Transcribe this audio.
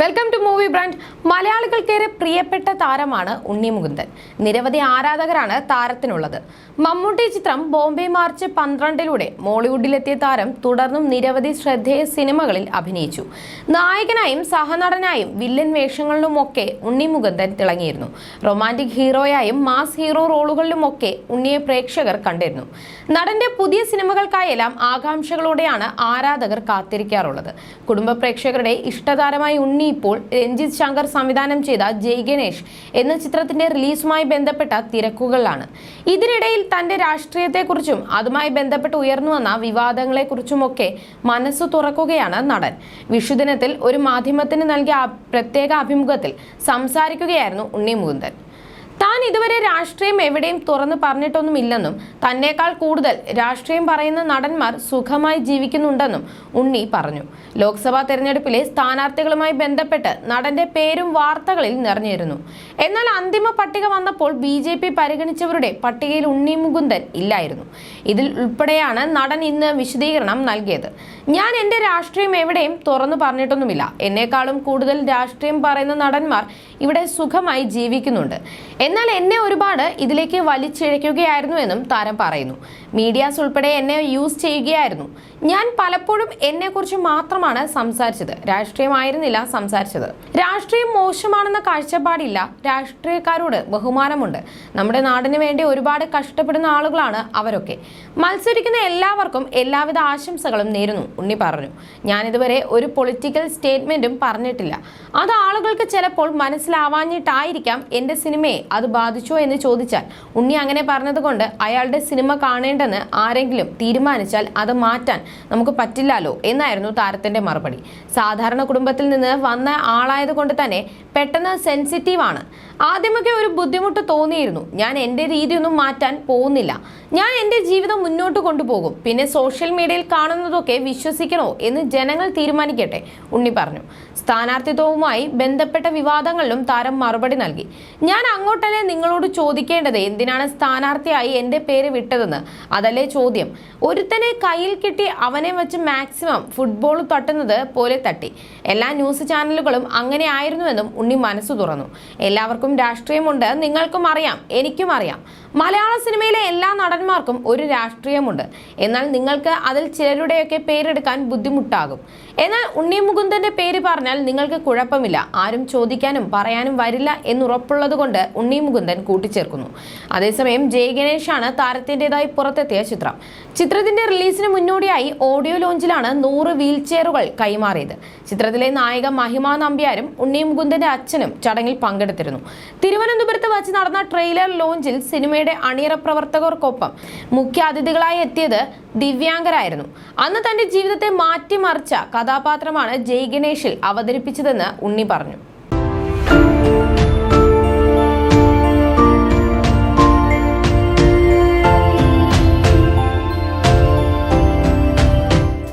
Welcome to movie brand മലയാളികൾക്കേറെ പ്രിയപ്പെട്ട താരമാണ് ഉണ്ണി മുകുന്ദൻ. നിരവധി ആരാധകരാണ് താരത്തിനുള്ളത്. മമ്മൂട്ടി ചിത്രം ബോംബെ മാർച്ച് പന്ത്രണ്ടിലൂടെ മോളിവുഡിലെത്തിയ താരം തുടർന്നും നിരവധി ശ്രദ്ധേയ സിനിമകളിൽ അഭിനയിച്ചു. നായകനായും സഹനടനായും വില്ലൻ വേഷങ്ങളിലുമൊക്കെ ഉണ്ണി മുകുന്ദൻ തിളങ്ങിയിരുന്നു. റൊമാന്റിക് ഹീറോയായും മാസ് ഹീറോ റോളുകളിലുമൊക്കെ ഉണ്ണിയെ പ്രേക്ഷകർ കണ്ടിരുന്നു. നടന്റെ പുതിയ സിനിമകൾക്കായെല്ലാം ആകാംക്ഷകളോടെയാണ് ആരാധകർ കാത്തിരിക്കാറുള്ളത്. കുടുംബ പ്രേക്ഷകരുടെ ഇഷ്ടതാരമായി ഉണ്ണി ഇപ്പോൾ രഞ്ജിത് ശങ്കർ സംവിധാനം ചെയ്ത ജയ് ഗണേഷ് എന്ന ചിത്രത്തിന്റെ റിലീസുമായി ബന്ധപ്പെട്ട തിരക്കുകളാണ് ഇതിനിടയിൽ തന്റെ രാഷ്ട്രീയത്തെക്കുറിച്ചും അതുമായി ബന്ധപ്പെട്ട് ഉയർന്നുവന്ന വിവാദങ്ങളെക്കുറിച്ചുമൊക്കെ മനസ്സ് തുറക്കുകയാണ് നടൻ. വിഷുദിനത്തിൽ ഒരു മാധ്യമത്തിന് നൽകിയ പ്രത്യേക അഭിമുഖത്തിൽ സംസാരിക്കുകയായിരുന്നു ഉണ്ണി മുകുന്ദൻ. താൻ ഇതുവരെ രാഷ്ട്രീയം എവിടെയും തുറന്നു പറഞ്ഞിട്ടൊന്നുമില്ലെന്നും തന്നേക്കാൾ കൂടുതൽ രാഷ്ട്രീയം പറയുന്ന നടന്മാർ സുഖമായി ജീവിക്കുന്നുണ്ടെന്നും ഉണ്ണി പറഞ്ഞു. ലോക്സഭാ തെരഞ്ഞെടുപ്പിലെ സ്ഥാനാർത്ഥികളുമായി ബന്ധപ്പെട്ട് നടന്റെ പേരും വാർത്തകളിൽ നിറഞ്ഞിരുന്നു. എന്നാൽ അന്തിമ പട്ടിക വന്നപ്പോൾ ബി പരിഗണിച്ചവരുടെ പട്ടികയിൽ ഉണ്ണി മുകുന്ദൻ ഇല്ലായിരുന്നു. ഇതിൽ ഉൾപ്പെടെയാണ് നടൻ ഇന്ന് വിശദീകരണം നൽകിയത്. ഞാൻ എന്റെ രാഷ്ട്രീയം എവിടെയും തുറന്നു പറഞ്ഞിട്ടൊന്നുമില്ല. എന്നെക്കാളും കൂടുതൽ രാഷ്ട്രീയം പറയുന്ന നടന്മാർ ഇവിടെ സുഖമായി ജീവിക്കുന്നുണ്ട്. എന്നാൽ എന്നെ ഒരുപാട് ഇതിലേക്ക് വലിച്ചിഴയ്ക്കുകയായിരുന്നു എന്നും താരം പറയുന്നു. മീഡിയാസ് ഉൾപ്പെടെ എന്നെ യൂസ് ചെയ്യുകയായിരുന്നു. ഞാൻ പലപ്പോഴും എന്നെക്കുറിച്ച് മാത്രമാണ് സംസാരിച്ചത്. രാഷ്ട്രീയമായിരുന്നില്ല സംസാരിച്ചത്. രാഷ്ട്രീയം മോശമാണെന്ന കാഴ്ചപ്പാടില്ല. രാഷ്ട്രീയക്കാരോട് ബഹുമാനമുണ്ട്. നമ്മുടെ നാടിന് വേണ്ടി ഒരുപാട് കഷ്ടപ്പെടുന്ന ആളുകളാണ് അവരൊക്കെ. മത്സരിക്കുന്ന എല്ലാവർക്കും എല്ലാവിധ ആശംസകളും നേരുന്നു ഉണ്ണി പറഞ്ഞു. ഞാനിതുവരെ ഒരു പൊളിറ്റിക്കൽ സ്റ്റേറ്റ്മെന്റും പറഞ്ഞിട്ടില്ല. അത് ആളുകൾക്ക് ചിലപ്പോൾ മനസ്സിലാവാഞ്ഞിട്ടായിരിക്കാം എന്റെ സിനിമയെ അത് ബാധിച്ചോ എന്ന് ചോദിച്ചാൽ. ഉണ്ണി അങ്ങനെ പറഞ്ഞതുകൊണ്ട് അയാളുടെ സിനിമ കാണേണ്ടെന്ന് ആരെങ്കിലും തീരുമാനിച്ചാൽ അത് മാറ്റാൻ നമുക്ക് പറ്റില്ലല്ലോ എന്നായിരുന്നു താരത്തിന്റെ മറുപടി. സാധാരണ കുടുംബത്തിൽ നിന്ന് വന്ന ആളായത് കൊണ്ട് തന്നെ പെട്ടെന്ന് സെൻസിറ്റീവ് ആണ്. ആദ്യമൊക്കെ ഒരു ബുദ്ധിമുട്ട് തോന്നിയിരുന്നു. ഞാൻ എന്റെ രീതിയൊന്നും മാറ്റാൻ പോകുന്നില്ല. ഞാൻ എന്റെ ജീവിതം മുന്നോട്ട് കൊണ്ടുപോകും. പിന്നെ സോഷ്യൽ മീഡിയയിൽ കാണുന്നതൊക്കെ വിശ്വസിക്കണോ എന്ന് ജനങ്ങൾ തീരുമാനിക്കട്ടെ ഉണ്ണി പറഞ്ഞു. സ്ഥാനാർത്ഥിത്വവുമായി ബന്ധപ്പെട്ട വിവാദങ്ങളിലും താരം മറുപടി നൽകി. ഞാൻ അങ്ങോട്ടല്ലേ നിങ്ങളോട് ചോദിക്കേണ്ടത്? എന്തിനാണ് സ്ഥാനാർത്ഥിയായി എന്റെ പേര് വിട്ടതെന്ന്? അതല്ലേ ചോദ്യം. ഒരുത്തനെ കയ്യിൽ കിട്ടി അവനെ വെച്ച് മാക്സിമം ഫുട്ബോൾ തട്ടുന്നത് പോലെ തട്ടി. എല്ലാ ന്യൂസ് ചാനലുകളും അങ്ങനെ ആയിരുന്നുവെന്നും ഉണ്ണി മനസ്സു തുറന്നു. എല്ലാവർക്കും രാഷ്ട്രീയമുണ്ട് നിങ്ങൾക്കും അറിയാം എനിക്കും അറിയാം. മലയാള സിനിമയിലെ എല്ലാ നടന്മാർക്കും ഒരു രാഷ്ട്രീയമുണ്ട്. എന്നാൽ നിങ്ങൾക്ക് അതിൽ ചിലരുടെയൊക്കെ പേരെടുക്കാൻ ബുദ്ധിമുട്ടാകും. എന്നാൽ ഉണ്ണി മുകുന്ദന്റെ പേര് പറഞ്ഞാൽ നിങ്ങൾക്ക് കുഴപ്പമില്ല. ആരും ചോദിക്കാനും പറയാനും വരില്ല എന്നുറപ്പുള്ളത് കൊണ്ട് ഉണ്ണി മുകുന്ദൻ കൂട്ടിച്ചേർക്കുന്നു. അതേസമയം ജയ് ഗണേഷാണ് താരത്തിന്റെതായി പുറത്തെത്തിയ ചിത്രം. ചിത്രത്തിന്റെ റിലീസിന് മുന്നോടിയായി ഓഡിയോ ലോഞ്ചിലാണ് നൂറ് വീൽ ചെയറുകൾ കൈമാറിയത്. ചിത്രത്തിലെ നായിക മഹിമ നമ്പ്യാരും ഉണ്ണി മുകുന്ദന്റെ അച്ഛനും ചടങ്ങിൽ പങ്കെടുത്തിരുന്നു. തിരുവനന്തപുരത്ത് വച്ച് നടന്ന ട്രെയിലർ ലോഞ്ചിൽ സിനിമയുടെ അണിയറ പ്രവർത്തകർക്കൊപ്പം മുഖ്യ അതിഥികളായി എത്തിയത് ദിവ്യാംഗരായിരുന്നു. അന്ന് തന്റെ ജീവിതത്തെ മാറ്റിമറിച്ച കഥാപാത്രമാണ് ജയ് ഗണേഷിൽ അവതരിപ്പിച്ചതെന്ന് ഉണ്ണി പറഞ്ഞു.